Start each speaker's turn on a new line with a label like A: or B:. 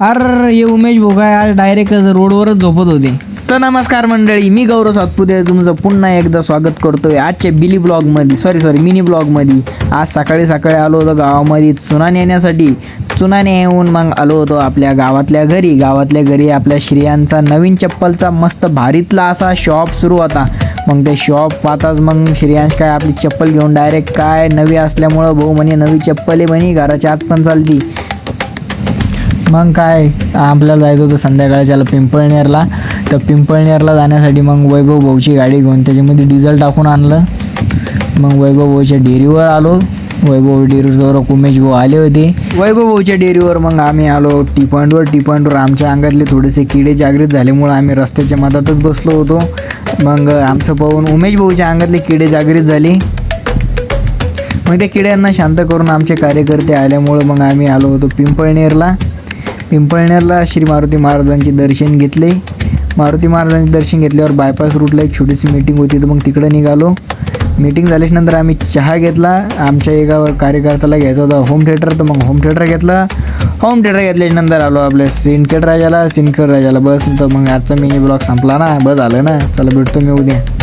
A: अरे हे उमेश भोगाय आज डायरेक्ट रोडवरच झोपत होते. तर नमस्कार मंडळी मी गौरव सातपुते तुमचं पुन्हा एकदा स्वागत करतोय आजच्या बिली ब्लॉगमध्ये सॉरी सॉरी मिनी ब्लॉगमध्ये आज सकाळी सकाळी आलो होतो गावामध्ये चुना नेण्यासाठी चुना येऊन मग आलो होतो आपल्या गावातल्या घरी. गावातल्या घरी आपल्या श्रियांचा नवीन चप्पलचा मस्त भारीतला असा शॉप सुरू होता. मग ते शॉप पाहताच मग श्रेयांश काय आपली चप्पल घेऊन डायरेक्ट काय नवी असल्यामुळं भाऊ म्हणे नवी चप्पल आहे म्हणे घराच्या आत पण चालती. मग काय आपल्याला जायचं होतं संध्याकाळच्याला पिंपळनेरला. तर पिंपळनेरला जाण्यासाठी मग वैभव भाऊची गाडी घेऊन त्याच्यामध्ये डिझेल टाकून आणलं. मग वैभव भाऊच्या डेअरीवर आलो. वैभव डेअरीवर उमेश भाऊ आले होते. वैभव भाऊच्या डेअरीवर मग आम्ही आलो. टी पॉईंटवर टी पॉईंटवर आमच्या अंगातले थोडेसे किडे जागृत झाल्यामुळं आम्ही रस्त्याच्या मधातच बसलो होतो. मग आमचं पाहून उमेश भाऊच्या अंगातले किडे जागृत झाले. मग त्या किड्यांना शांत करून आमचे कार्यकर्ते आल्यामुळं मग आम्ही आलो होतो पिंपळनेरला. पिंपळनेरला श्री मारुती महाराजांचे दर्शन घेतले. मारुती महाराजांचे दर्शन घेतल्यावर बायपास रूटला एक छोटीशी मीटिंग होती. तर मग तिकडं निघालो. मीटिंग झाल्याच्यानंतर आम्ही चहा घेतला. आमच्या एका कार्यकर्त्याला घ्यायचा होता होम थिएटर तर मग होम थिएटर घेतला. होम थिएटर घेतल्याच्यानंतर आलो आपल्या सिनकेट राजाला. सिनकेट राजाला बस. तर मग आजचा मिनी ब्लॉग संपला ना. बस आलं ना. चला भेटतो मी उद्या.